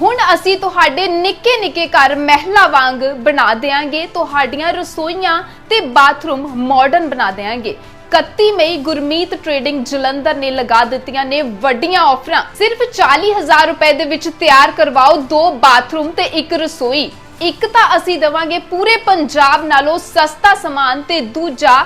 ਹੁਣ ਅਸੀਂ ਤੁਹਾਡੇ ਨਿੱਕੇ ਨਿੱਕੇ ਘਰ ਮਹਿਲਾ ਵਾਂਗ ਬਣਾ ਦੇਾਂਗੇ ਤੁਹਾਡੀਆਂ ਰਸੋਈਆਂ ਤੇ ਬਾਥਰੂਮ ਮਾਡਰਨ ਬਣਾ ਦੇਾਂਗੇ 31 ਮਈ ਗੁਰਮੀਤ ਟ੍ਰੇਡਿੰਗ ਜਲੰਧਰ ਨੇ ਲਗਾ ਦਿੱਤੀਆਂ ਨੇ ਵੱਡੀਆਂ ਆਫਰਾਂ ਸਿਰਫ 40000 ਰੁਪਏ ਦੇ ਵਿੱਚ ਤਿਆਰ ਕਰਵਾਓ ਦੋ ਬਾਥਰੂਮ ਤੇ ਇੱਕ ਰਸੋਈ। ਇੱਕ ਤਾਂ ਅਸੀਂ ਦਵਾਂਗੇ ਪੂਰੇ ਪੰਜਾਬ ਨਾਲੋਂ ਸਸਤਾ ਸਮਾਨ ਤੇ ਦੂਜਾ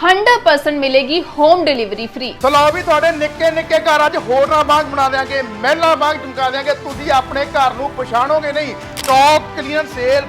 100% ਮਿਲੇਗੀ ਹੋਮ ਡਿਲੀਵਰੀ ਫ੍ਰੀ ਸੋ ਵੀ ਤੁਹਾਡੇ ਨਿੱਕੇ ਨਿੱਕੇ ਘਰ ਅੱਜ ਹੋਰਨਾਂ ਵਾਂਗ ਬਣਾ ਦਿਆਂਗੇ, ਮਹਿਲਾ ਵਾਂਗ ਚਮਕਾ ਦਿਆਂਗੇ। ਤੁਸੀਂ ਆਪਣੇ ਘਰ ਨੂੰ ਪਛਾਣੋਗੇ ਨਹੀਂ। ਸਟਾਕ ਕਲੀਅਰ ਸੇਲ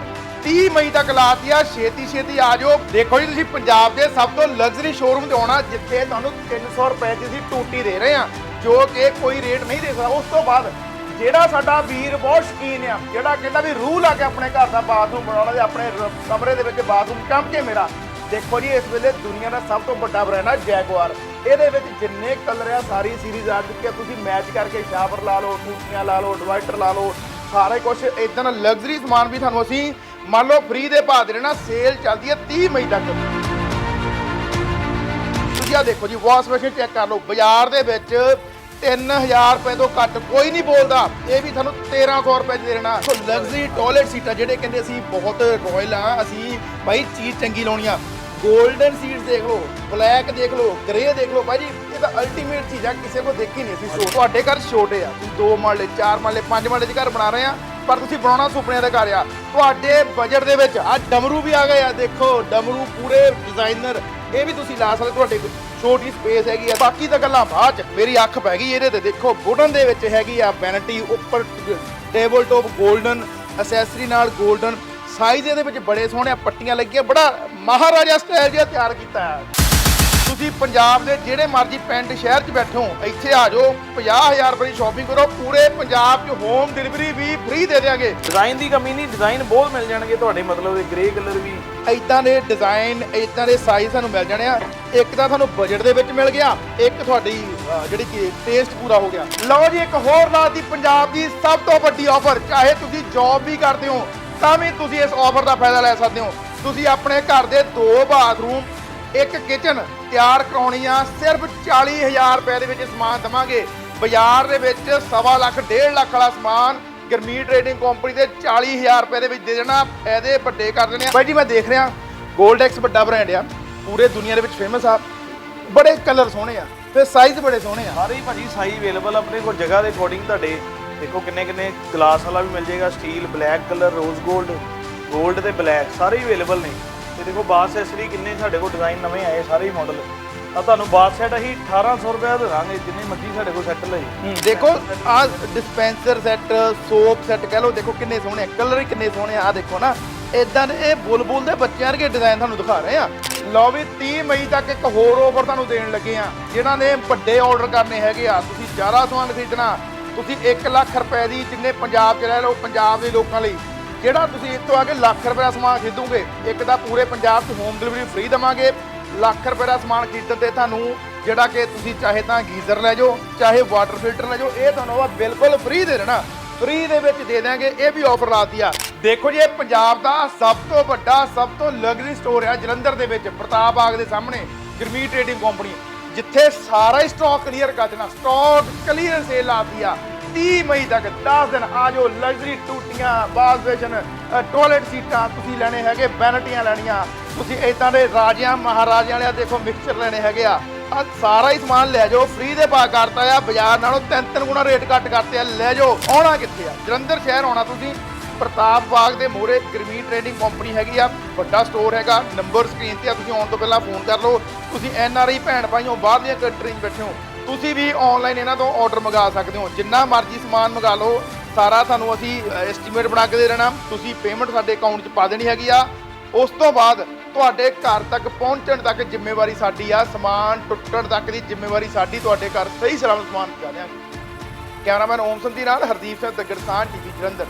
30 ਮਈ ਤੱਕ ਲਾਤੀ ਆ, ਛੇਤੀ ਛੇਤੀ ਆ ਜਾਓ। ਦੇਖੋ ਜੀ, ਤੁਸੀਂ ਪੰਜਾਬ ਦੇ ਸਭ ਤੋਂ ਲਗਜ਼ਰੀ ਸ਼ੋਰੂਮ ਤੇ ਆਉਣਾ, ਜਿੱਥੇ ਤੁਹਾਨੂੰ 300 ਰੁਪਏ ਦੀ ਅਸੀਂ ਟੂਟੀ ਦੇ ਰਹੇ ਆ, ਜੋ ਕਿ ਕੋਈ ਰੇਟ ਨਹੀਂ ਦੇ ਸਕਦਾ। ਉਸ ਤੋਂ ਬਾਅਦ ਜਿਹੜਾ ਸਾਡਾ ਵੀਰ ਬਹੁਤ ਸ਼ਕੀਨ ਆ, ਜਿਹੜਾ ਕਹਿੰਦਾ ਵੀ ਰੂਹ ਲਾ ਕੇ ਆਪਣੇ ਘਰ ਦਾ ਬਾਥਰੂਮ ਬਣਾਉਣਾ ਤੇ ਆਪਣੇ ਕਮਰੇ ਦੇ ਵਿੱਚ ਬਾਥਰੂਮ ਚਮਕੇ ਮੇਰਾ ਦੇਖੋ ਜੀ, ਇਸ ਵੇਲੇ ਦੁਨੀਆ ਦਾ ਸਭ ਤੋਂ ਵੱਡਾ ਬ੍ਰਾਂਡ ਆ ਜੈਗੁਆਰ ਇਹਦੇ ਵਿੱਚ ਜਿੰਨੇ ਕਲਰ ਆ, ਸਾਰੀ ਸੀਰੀਜ਼ ਆ ਚੁੱਕੀ ਆ। ਤੁਸੀਂ ਮੈਚ ਕਰਕੇ ਸ਼ਾਵਰ ਲਾ ਲਓ ਟੂਟੀਆਂ ਲਾ ਲਓ ਡਿਵਾਈਡਰ ਲਾ ਲਓ, ਸਾਰਾ ਕੁਝ ਇਦਾਂ ਦਾ ਲਗਜ਼ਰੀ ਸਮਾਨ ਵੀ ਤੁਹਾਨੂੰ ਅਸੀਂ ਮੰਨ ਲਓ ਫ੍ਰੀ ਦੇ ਭਾਅ ਦੇ ਰਹਿਣਾ ਸੇਲ ਚੱਲਦੀ ਹੈ 30 ਮਈ ਤੱਕ। ਤੁਸੀਂ ਆ ਦੇਖੋ ਜੀ ਵਾਸ਼ ਮਸ਼ੀਨ ਚੈੱਕ ਕਰ ਲਓ, ਬਾਜ਼ਾਰ ਦੇ ਵਿੱਚ 3000 ਰੁਪਏ ਤੋਂ ਘੱਟ ਕੋਈ ਨਹੀਂ ਬੋਲਦਾ। ਇਹ ਵੀ ਤੁਹਾਨੂੰ 1300 ਰੁਪਏ 'ਚ ਦੇ ਦੇਣਾ। ਸੋ ਲਗਜ਼ਰੀ ਟਾਇਲਟ ਸੀਟਾਂ ਜਿਹੜੇ ਕਹਿੰਦੇ ਅਸੀਂ ਬਹੁਤ ਰੋਇਲ ਆ, ਅਸੀਂ ਭਾਈ ਚੀਜ਼ ਚੰਗੀ ਲਾਉਣੀ ਆ। ਗੋਲਡਨ ਸੀਡਸ ਦੇਖ ਲਓ ਬਲੈਕ ਦੇਖ ਲਓ ਗ੍ਰੇ ਦੇਖ ਲਓ ਭਾਜੀ ਇਹ ਤਾਂ ਅਲਟੀਮੇਟ ਚੀਜ਼ ਆ ਕਿਸੇ ਕੋ ਦੇਖੀ ਨਹੀਂ ਸੀ ਸੋ ਤੁਹਾਡੇ ਘਰ ਛੋਟੇ ਆ ਤੁਸੀਂ ਦੋ ਮਾਲੇ ਚਾਰ ਮਾਲੇ ਪੰਜ ਮਾਲੇ ਦੇ ਘਰ ਬਣਾ ਰਹੇ ਆ ਪਰ ਤੁਸੀਂ ਬਣਾਉਣਾ ਸੁਪਨਿਆਂ ਦਾ ਘਰ ਆ। ਤੁਹਾਡੇ ਬਜਟ ਦੇ ਵਿੱਚ ਆ ਡਮਰੂ ਵੀ ਆ ਗਏ ਆ ਦੇਖੋ ਡਮਰੂ ਪੂਰੇ ਡਿਜ਼ਾਈਨਰ ਇਹ ਵੀ ਤੁਸੀਂ ਲਾ ਸਕਦੇ ਤੁਹਾਡੇ ਛੋਟੀ ਸਪੇਸ ਹੈਗੀ ਆ। ਬਾਕੀ ਤਾਂ ਗੱਲਾਂ ਬਾਅਦ ਚ ਮੇਰੀ ਅੱਖ ਪੈ ਗਈ ਇਹਦੇ ਤੇ ਦੇਖੋ ਵੁਡਨ ਦੇ ਵਿੱਚ ਹੈਗੀ ਆ ਵੈਨਿਟੀ ਉੱਪਰ ਟੇਬਲ ਟੌਪ ਗੋਲਡਨ ਅਸੈਸਰੀ ਨਾਲ ਗੋਲਡਨ ਸਾਈਜ਼ ਇਹਦੇ ਵਿੱਚ ਬੜੇ ਸੋਹਣੇ ਆ, ਪੱਟੀਆਂ ਲੱਗੀਆਂ ਬੜਾ ਮਹਾਰਾਜਾ ਸਟਾਈਲ ਜਿਹਾ ਤਿਆਰ ਕੀਤਾ ਹੈ। ਤੁਸੀਂ ਪੰਜਾਬ ਦੇ ਜਿਹੜੇ ਮਰਜ਼ੀ ਪਿੰਡ ਸ਼ਹਿਰ 'ਚ ਬੈਠੋ ਇੱਥੇ ਆ ਜਾਓ 50000 ਰੁਪਏ ਦੀ ਸ਼ਾਪਿੰਗ ਕਰੋ ਪੂਰੇ ਪੰਜਾਬ 'ਚ ਹੋਮ ਡਿਲੀਵਰੀ ਵੀ ਫ੍ਰੀ ਦੇ ਦੇਵਾਂਗੇ ਡਿਜ਼ਾਈਨ ਦੀ ਕਮੀ ਨਹੀਂ ਡਿਜ਼ਾਈਨ ਬਹੁਤ ਮਿਲ ਜਾਣਗੇ ਤੁਹਾਡੇ ਮਤਲਬ ਦੇ ਗ੍ਰੇ ਕਲਰ ਵੀ। ਇਦਾਂ ਦੇ ਡਿਜ਼ਾਈਨ ਇਦਾਂ ਦੇ ਸਾਈਜ਼ ਤੁਹਾਨੂੰ ਮਿਲ ਜਾਣੇ ਆ। ਇੱਕ ਤਾਂ ਤੁਹਾਨੂੰ ਬਜਟ ਦੇ ਵਿੱਚ ਮਿਲ ਗਿਆ ਇੱਕ ਤੁਹਾਡੀ ਅਹ, ਜਿਹੜੀ ਕਿ ਟੇਸਟ ਪੂਰਾ ਹੋ ਗਿਆ। ਲਓ ਜੀ ਇੱਕ ਹੋਰ ਰਾਤ ਦੀ ਪੰਜਾਬ ਦੀ ਸਭ ਤੋਂ ਵੱਡੀ ਆਫਰ ਚਾਹੇ ਤੁਸੀਂ ਜੌਬ ਵੀ ਕਰਦੇ ਹੋ ਤਾਂ ਵੀ ਤੁਸੀਂ ਇਸ ਆਫਰ ਦਾ ਫਾਇਦਾ ਲੈ ਸਕਦੇ ਹੋ। ਤੁਸੀਂ ਆਪਣੇ ਘਰ ਦੇ ਦੋ ਬਾਥਰੂਮ ਇੱਕ ਕਿਚਨ ਤਿਆਰ ਕਰਾਉਣੀ ਆ, ਸਿਰਫ 40000 ਰੁਪਏ ਦੇ ਵਿੱਚ ਸਮਾਨ ਦਵਾਂਗੇ। ਬਾਜ਼ਾਰ ਦੇ ਵਿੱਚ ਸਵਾ ਲੱਖ 1.5 ਲੱਖ ਵਾਲਾ ਸਮਾਨ ਗਰਮੀ ਟ੍ਰੇਡਿੰਗ ਕੰਪਨੀ ਦੇ 40000 ਰੁਪਏ ਦੇ ਵਿੱਚ ਦੇ ਦੇਣਾ, ਫਾਇਦੇ ਵੱਡੇ ਕਰ ਦੇਣੇ ਆ। ਬਾਈ ਜੀ, ਮੈਂ ਦੇਖ ਰਿਹਾ 골ਡੈਕਸ ਵੱਡਾ ਬ੍ਰਾਂਡ ਆ, ਪੂਰੇ ਦੁਨੀਆ ਦੇ ਵਿੱਚ ਫੇਮਸ ਆ, ਬੜੇ ਕਲਰ ਸੋਹਣੇ ਆ ਤੇ ਸਾਈਜ਼ ਬੜੇ ਸੋਹਣੇ ਆ। ਸਾਰੇ ਹੀ ਭਾਜੀ ਸਾਈ ਅਵੇਲੇਬਲ ਆਪਣੇ ਕੋਲ ਜਗ੍ਹਾ ਦੇ ਅਕੋਰਡਿੰਗ ਤੁਹਾਡੇ। ਦੇਖੋ ਕਿੰਨੇ ਕਿੰਨੇ ਗਲਾਸ ਵਾਲਾ ਵੀ ਮਿਲ ਜਾਏਗਾ ਸਟੀਲ ਬਲੈਕ ਕਲਰ ਰੋਜ਼ 골ਡ 골ਡ ਤੇ ਬਲੈਕ ਸਾਰੇ ਹੀ ਅਵੇਲੇਬਲ ਨੇ। ਤੇ ਦੇਖੋ ਬਾਸ ਐਸਰੀ ਕਿੰਨੇ ਸਾਡੇ ਕੋਲ ਡਿਜ਼ਾਈਨ ਨਵੇਂ ਆਏ, ਸਾਰੇ ਹੀ ਮਾਡਲ ਆ ਤੁਹਾਨੂੰ ਬਾਸ ਸੈਟ ਅਸੀਂ 1800 ਰੁਪਏ ਦਾ ਦੇਵਾਂਗੇ ਜਿੰਨੇ ਮਰਜ਼ੀ ਸਾਡੇ ਕੋਲ ਸੈੱਟ ਲਈ ਦੇਖੋ ਆ ਡਿਸਪੈਂਸਰ ਸੈੱਟ ਸੋਪ ਸੈੱਟ ਕਹਿ ਲਓ, ਦੇਖੋ ਕਿੰਨੇ ਸੋਹਣੇ ਕਲਰ ਹੀ ਕਿੰਨੇ ਸੋਹਣੇ ਆ, ਆਹ ਦੇਖੋ ਨਾ। ਇਦਾਂ ਦੇ ਇਹ ਬੁਲਬੁਲ ਦੇ ਬੱਚਿਆਂ ਵਰਗੇ ਡਿਜ਼ਾਈਨ ਤੁਹਾਨੂੰ ਦਿਖਾ ਰਹੇ ਆ। ਲਓ ਵੀ 30 ਮਈ ਤੱਕ ਇੱਕ ਹੋਰ ਆਫਰ ਤੁਹਾਨੂੰ ਦੇਣ ਲੱਗੇ ਆ, ਜਿਨ੍ਹਾਂ ਨੇ ਵੱਡੇ ਆਰਡਰ ਕਰਨੇ ਹੈਗੇ ਆ, ਤੁਸੀਂ ਜ਼ਿਆਦਾ ਸਮਾਨ ਖਰੀਦਣਾ ਤੁਸੀਂ 1 ਲੱਖ ਰੁਪਏ ਦੀ ਜਿੰਨੇ ਪੰਜਾਬ 'ਚ ਰਹਿ ਲਓ, ਪੰਜਾਬ ਦੇ ਲੋਕਾਂ ਲਈ, ਜਿਹੜਾ ਤੁਸੀਂ ਇਸ ਤੋਂ ਆ ਕੇ ਲੱਖ ਰੁਪਏ ਦਾ ਸਮਾਨ ਖਰੀਦੋਗੇ, ਇੱਕ ਤਾਂ ਪੂਰੇ ਪੰਜਾਬ 'ਚ ਹੋਮ ਡਿਲੀਵਰੀ ਫ੍ਰੀ ਦਵਾਂਗੇ, ਲੱਖ ਰੁਪਏ ਦਾ ਸਮਾਨ ਖਰੀਦਣ ਤੇ ਤੁਹਾਨੂੰ ਜਿਹੜਾ ਕਿ ਤੁਸੀਂ ਚਾਹੇ ਤਾਂ ਗੀਜ਼ਰ ਲੈ ਜਾਓ, ਚਾਹੇ ਵਾਟਰ ਫਿਲਟਰ ਲੈ ਜਾਓ, ਇਹ ਤੁਹਾਨੂੰ ਆ ਬਿਲਕੁਲ ਫ੍ਰੀ ਦੇ ਦੇਣਾ। ਫ੍ਰੀ ਦੇ ਵਿੱਚ ਦੇ ਦਾਂਗੇ ਇਹ ਵੀ ਆਫਰ ਲਾਤੀ ਆ। ਦੇਖੋ ਜੀ, ਇਹ ਪੰਜਾਬ ਦਾ ਸਭ ਤੋਂ ਵੱਡਾ, ਸਭ ਤੋਂ ਲਗਜ਼ਰੀ ਸਟੋਰ ਆ ਜਲੰਧਰ ਦੇ ਵਿੱਚ, ਪ੍ਰਤਾਪ ਬਾਗ ਦੇ ਸਾਹਮਣੇ, ਗਰਮੀ ਟ੍ਰੇਡਿੰਗ ਕੰਪਨੀ ਜਿੱਥੇ ਸਾਰਾ ਹੀ ਸਟਾਕ ਕਲੀਅਰ ਕਰ ਦੇਣਾ ਸਟਾਕ ਕਲੀਅਰ ਸੇਲ ਲਾਤੀ ਆ। 30 ਮਈ ਤੱਕ 10 ਦਿਨ ਆ ਜੋ ਲਗਜ਼ਰੀ ਟੂਟੀਆਂ ਬਾਥ ਬੇਸ਼ਨ ਟਾਇਲਟ ਸੀਟਾਂ ਤੁਸੀਂ ਲੈਣੇ ਹੈਗੇ ਬੈਨਟੀਆਂ ਲੈਣੀਆਂ। ਤੁਸੀਂ ਇਦਾਂ ਦੇ ਰਾਜਿਆਂ, ਮਹਾਰਾਜਿਆਂ ਵਾਲਿਆ, ਦੇਖੋ ਮਿਕਸਚਰ ਲੈਣੇ ਹੈਗੇ ਆ। ਆ ਸਾਰਾ ਹੀ ਸਮਾਨ ਲੈ ਜਾਓ ਫ੍ਰੀ ਦੇ ਪਾ ਕਰਤਾ ਆ, ਬਾਜ਼ਾਰ ਨਾਲੋਂ ਤਿੰਨ ਤਿੰਨ ਗੁਣਾ ਰੇਟ ਘੱਟ ਕਰਤੇ ਆ, ਲੈ ਜਾਓ। ਆਉਣਾ ਕਿੱਥੇ ਆ? ਜਲੰਧਰ ਸ਼ਹਿਰ ਆਉਣਾ ਤੁਸੀਂ। ਪ੍ਰਤਾਪ ਬਾਗ ਦੇ ਮੋਰੇ ਗਰਮੀ ਟ੍ਰੇਡਿੰਗ ਕੰਪਨੀ ਹੈਗੀ ਆ, ਵੱਡਾ ਸਟੋਰ ਹੈਗਾ ਨੰਬਰ ਸਕਰੀਨ ਤੇ ਆ, ਤੁਸੀਂ ਆਉਣ ਤੋਂ ਪਹਿਲਾਂ ਫੋਨ ਕਰ ਲਓ। ਤੁਸੀਂ ਐਨ ਆਰ ਆਈ ਭੈਣ ਭਾਈਓ ਬਾਹਰਲੀਆਂ ਕੰਟਰੀ 'ਚ ਬੈਠੇ ਹੋ। ਤੁਸੀਂ ਵੀ ਆਨਲਾਈਨ ਇਹਨਾਂ ਤੋਂ ਆਰਡਰ ਮੰਗਾ ਸਕਦੇ ਹੋ। ਜਿੰਨਾ ਮਰਜ਼ੀ ਸਮਾਨ ਮੰਗਾ ਲਓ, ਸਾਰਾ ਤੁਹਾਨੂੰ ਅਸੀਂ ਐਸਟੀਮੇਟ ਬਣਾ ਕੇ ਦੇ ਦੇਣਾ। ਤੁਸੀਂ ਪੇਮੈਂਟ ਸਾਡੇ ਅਕਾਊਂਟ 'ਚ ਪਾ ਦੇਣੀ ਹੈਗੀ ਆ। ਉਸ ਤੋਂ ਬਾਅਦ ਤੁਹਾਡੇ ਘਰ ਤੱਕ ਪਹੁੰਚਣ ਤੱਕ ਜ਼ਿੰਮੇਵਾਰੀ ਸਾਡੀ ਆ। ਸਮਾਨ ਟੁੱਟਣ ਤੱਕ ਦੀ ਜ਼ਿੰਮੇਵਾਰੀ ਸਾਡੀ ਤੁਹਾਡੇ ਘਰ ਸਹੀ ਸਲਾਮਤ ਸਮਾਨ ਪਹੁੰਚਾ ਦਿਆਂਗੇ। ਕੈਮਰਾਮੈਨ ਓਮ ਸੰਧੀ ਨਾਲ ਹਰਦੀਪ ਸਿੰਘ ਦਗੜਸਾਨ ਟੀਵੀ ਜਲੰਧਰ।